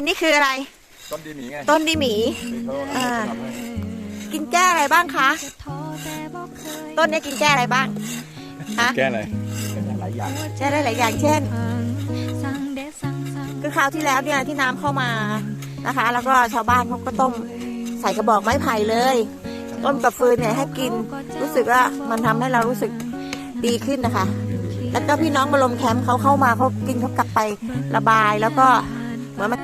อันนี้คืออะไร ต้นดีหมีไงต้นดีหมีที่เขาอ่าทำให้กินแก้อะไรบ้างคะ ต้นนี้กินแก้อะไรบ้าง ฮะ แก้อะไรเป็นหลายอย่างแก้ได้หลายอย่างเช่น คือคราวที่แล้วเนี่ยที่น้ำเข้ามานะคะ แล้วก็ชาวบ้านเขาก็ต้มใส่กระบอกไม้ไผ่เลย ต้มกับฟืนเนี่ยให้กิน รู้สึกว่ามันทำให้เรารู้สึกดีขึ้นนะคะ แล้วก็พี่น้องบรมแคมป์เขาเข้ามาเขากินเขากลับไประบายแล้วก็ เหมือนมัน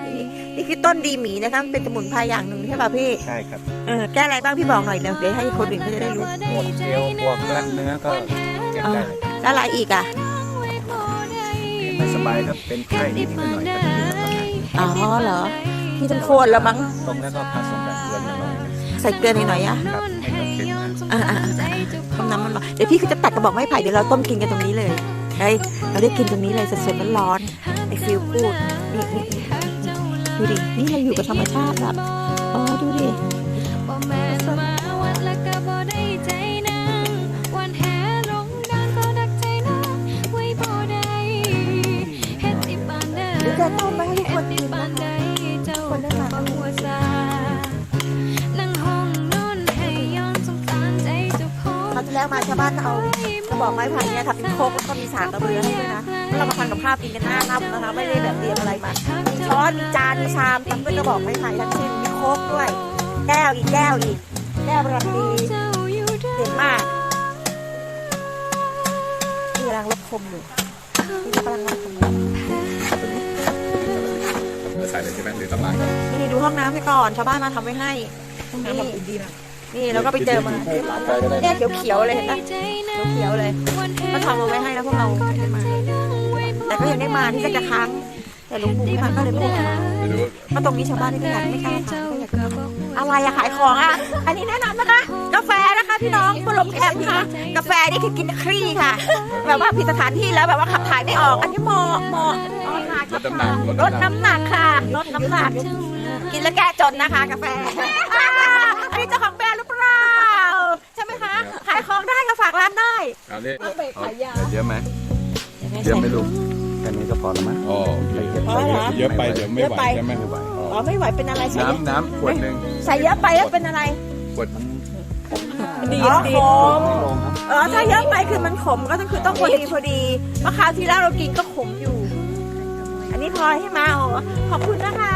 นี่คือต้นดีหมีนะคะมันเป็นสมุนไพรอย่างหนึ่งใช่ป่ะพี่ใช่ครับเออแก้อะไรบ้างพี่บอกหน่อยเดี๋ยวเดี๋ยวให้คนอื่นเขาจะได้รู้พวกเกลียวพวกกล้ามเนื้อก็เก็บได้แล้วอะไรอีกอะไม่สบายครับเป็นไข้นิดๆหน่อยๆก็จะกินแล้วก็หายอ๋อเหรอพี่ต้องโคนแล้วมั้งต้มแล้วก็ผสมแบบเกลือนิดหน่อยใส่เกลือหน่อยๆอะครับให้มันเค็มนะอ่าอ่าต้มน้ำมันหน่อยเดี๋ยวพี่ก็จะตัดกระบอกไม้ไผ่เดี๋ยวเราต้มกินกันตรงนี้เลยเฮ้ยเราได้กินตรงนี้เลยสดๆร้อนๆไอฟิลพูดนี่นี่ ดูดิ นี่เราอยู่กับธรรมชาติแบบอ๋อดูดิเดี๋ยวจะต้มไปให้ทุกคนกินนะคะาวที่แล้วมาชาวบ้านเอากระบอกไม้ไผ่เนี่ยทำเป็นโคกแล้วก็มีสากกระเบือให้ด้วยนะแล้วเรามาทำกับข้าวกินกันหน้าน้ำนะคะไม่ได้แบบเตรียมอะไรมามีช้อนมีจานมีชามทำด้วยกระบอกไม้ไผ่ทั้งสิ้นมีโคกด้วย แก้วอีกแก้วอีก แก้วประดับดีเด่นมากที่กำลังลบคมอยู่ที่กำลังลบคมอยู่ใส่เลยใช่ไหมหรือตำรางก่อนนี่ดูห้องน้ำให้ก่อนชาวบ้านมาทำไว้ให้นี่นี่ แล้วก็ไปเจอมาใส่ก็ได้เนี่ยเขียวๆเลยเห็นปะเขียวๆเลยก็ทำเอาไว้ให้แล้วพวกเราไม่ได้มา แต่ก็ยังได้มาที่จะค้างแต่หลวงปู่พี่มันก็เลยไม่ได้มาไม่รู้เพราะตรงนี้ชาวบ้านนี่ก็อยากไม่กล้าทำก็อยากจะทำอะไรอะขายของอะอันนี้แนะนำนะคะ กาแฟนะคะพี่น้องบรมแคมป์ค่ะ กาแฟนี่คือกินครี่ค่ะ แบบว่าผิดสถานที่แล้วแบบว่าขับถ่ายไม่ออก อันนี้เหมาะเหมาะเหมาะค่ะลดน้ำหนักลดน้ำหนักค่ะลดน้ำหนัก กินแล้วแก้จนนะคะ กาแฟ เอาเนี่ยเอาเยอะไหมเยอะไหมลูกแค่นี้ก็พอแล้วมั้งอ๋อโอเคพอเหรอเยอะไปเดี๋ยวไม่ไหวใช่ไหมไม่ไหวอ๋อไม่ไหวเป็นอะไรใส่เยอะน้ำน้ำขวดหนึ่งใส่เยอะไปแล้วเป็นอะไรขวดมันดีดีขมเออถ้าเยอะไปคือมันขมก็ต้องคือต้องพอดีพอดีเพราะคราวที่แล้วเรากินก็ขมอยู่ อันนี้พอใช่ไหมโอ้ขอบคุณนะคะ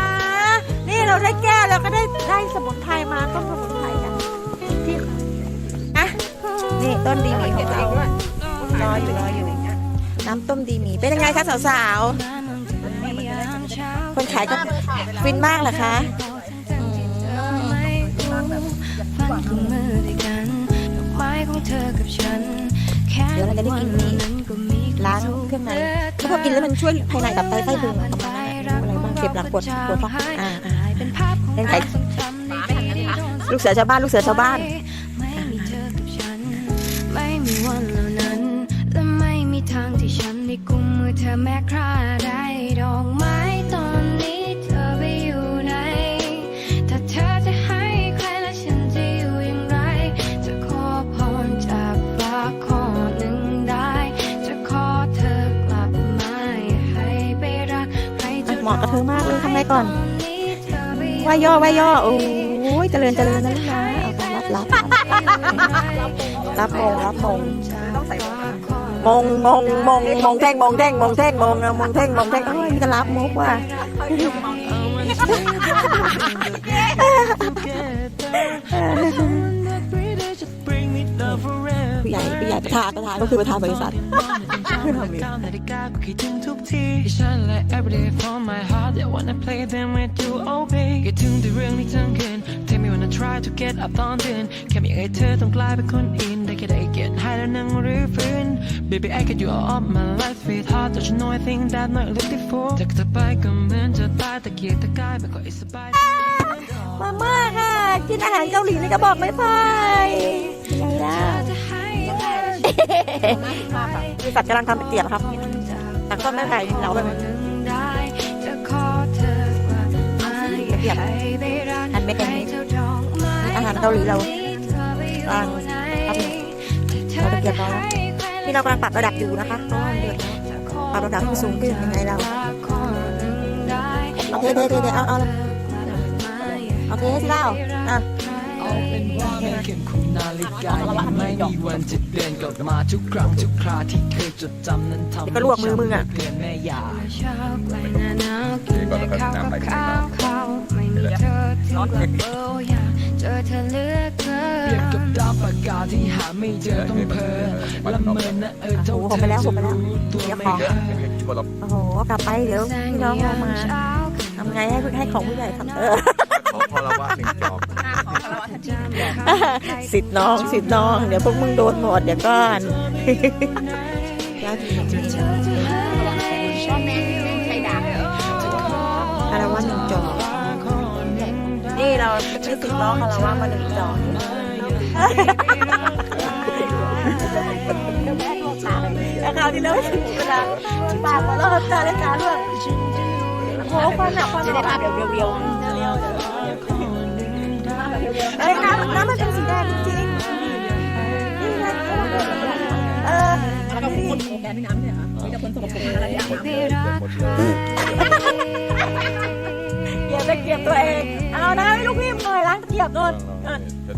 นี่เราได้แก้วแล้วก็ได้ได้สมุนไพรมาต้มสมุนไพรกันที่อะ นี่ต้นดีหมีของเรารออยู่รออยู่น้ำต้มดีหมีเป็นยังไงคะสาวๆคนขายก็ฟินมากเหรอคะฝันของมือด้วยกันดอกไม้ของเธอกับฉันแค่เดี๋ยวเราจะได้กินนี่นั้นก็มีร้านเครื่องในแล้วพอกินแล้วมันช่วยภายในดับไตไส้พุงประมาณนั้นอะอะไรบ้างเจ็บหลังปวดปวดท้องอ่าอ่าเป็นภาพของเป็นเราไงทรงจำในปีที่โดนลูกเสือชาวบ้านลูกเสือชาวบ้าน ม่มีวันเหล่านั้น และไม่มีทางที่ฉันได้กุมมือเธอแม้คราใดดอกไม้ตอนนี้เธอไปอยู่ไหนถ้าเธอจะให้ใครและฉันจะอยู่อย่างไร จะขอพรจากฟ้าข้อหนึ่งได้ จะขอเธอกลับมาอย่าให้ไปรักใครจะเหมาะกับเธอมากเลยทำไงก่อนตนี้เธอไปอยู่ว่าย่อว่าย่อโอ้ยเจริญเจริญนะลูกนะเอาไปรับรับ รับมงรับมงต้องใส่มงมงมงมงแท่งมงแท่งมงแท่งมงมงแท่งมงแท่งเอ้ยนี่ก็รับมุกว่ะเใหญ่ผู้ใหญ่ประธานประธานก็คือประธานบริษัทนาฬิกาก็คิดถึงทุกทีที่ฉันและ everyday from my heart I wanna play them with you oh baby คิดถึงแต่เรื่องนี้ทั้งคืน Tell me wanna try to get up ตอนตื่นแค่ไม่ให้เธอต้องกลายเป็นคนอื่นได้แค่ได้เกียรติให้แล้วนั่งรื้อฟื้น Baby I get you all of my life sweetheart Don't you know I think that not live before จากเธอไปก็เหมือนจะตายตะเกียกตะกายไม่ค่อยสบายมาม่าค่ะ กินอาหารเกาหลีในกระบอกไม้ไผ่ไงล่ะ บริษัทกำลังทำเป็นเตี๋ยวครับแต่ก็ไม่ไผ่เราแบบได้จะขอเธอกลับมาอย่าให้ไปรักอันเป็นใครเท่าดอกไม้อาหารเกาหลีเราเธอไปอยู่ไหนเราตะเกียบร้อยนี่เรากำลังปรับระดับอยู่นะคะเพราะว่ามันเดือดปรับระดับให้สูงขึ้นยังไงเราขอหนึ่งได้เราเทเทเทเทเอาเอาเลยเอเทให้ที่เล่าอะ เอาเป็นว่าไม่เข็มคุณนาฬิกายังไม่มีวันจะเดินกลับมาทุกครั้งทุกคราที่เคยจดจำนั้นทำเดี๋ยวก็ลวกมือมึงอะเพียงแม่ยาเช้าใกล้หน้าหนาวกินแต่ข้าวกับข้าวข้าวไม่มีเธอถึงกับเบอร์อยากเจอเธอเหลือกเกิเปรียบนกับดาวปากกาที่หาไม่เจอต้องเพ้อละเมอนะเออเท่าโอ้โหเธผมไปแล้วอผจะมไปแล้วรู้ตัวเดี๋ยวไม่ขอได้ยังไม่คิดว่าเราโอ้โหกลับไปเดี๋ยวพี่น้องเอามาทำไงให้ให้ของผู้ใหญ่ทำเออขอพอละว่าหนึ่งจอก สิทธิ์น้องสิทธิ์น้อง เดี๋ยวพวกมึงโดนหมดเดี๋ยวก่อนยากจริงคาราวะหนึ่งจอกนี่เราไม่ติดล้อคาราวะมาหนึ่งจอกแล้วคราวที่แล้วไม่ถึงเวลาปากของเราตาได้ตาด้วยโอ้โหควันอะควันจะได้ภาพเดียวเดียวเดียว เอ้ยน้ำน้ำมันเป็นสีแดงจริงๆนี่ไงเออแล้วก็คนแดงไม่น้ำเนี่ยมีแต่คนสกปรกอะไรอย่างไม่รักใครเกียบไปเกียบตัวเอง เอานะให้ลูกพี่มหน่อยล้างเกียบก่อนอะ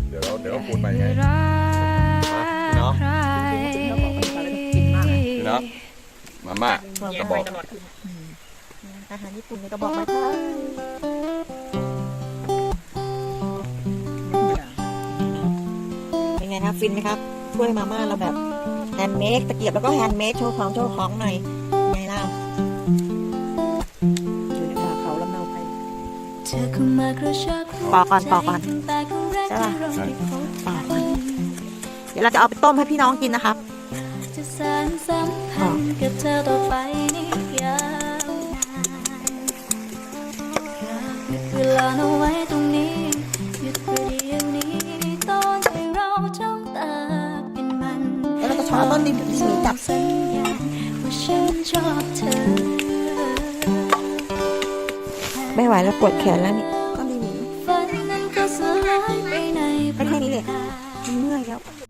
เดี๋ยวเราเดี๋ยวเราพูดไปไงไม่รักใครพี่น้องมาม่ากระบอก อาหารญี่ปุ่นในกระบอกไม้ค่ะเป็น ไงครับฟินไหมครับถ้วยมาม่าเราแบบแฮนด์เมดตะเกียบแล้วก็แฮนด์เมดโชว์ของโชว์ของหน่อยไงเล่าอยู่ในป่าเขาลำเนาไพรเธอเข้ามาคระชักปอกก่อนปอกก่อนแต่ครั้งแรกใช่ปะที่เราได้พบปอกก่อนเดี๋ยวเราจะเอาไปต้มให้พี่น้องกินนะครับจะสานสัมพันธ์กับเธอต่อไปนี่ยา แล้วเราต้นดินที่หมีจับสัญญาว่าฉันชอบเธอ ไม่ไหวแล้วปวดแขนแล้วนี่ต้นดินหมีฝันนั้นก็สลายไปในแค่นี้เลยพริบตามันเมื่อยแล้ว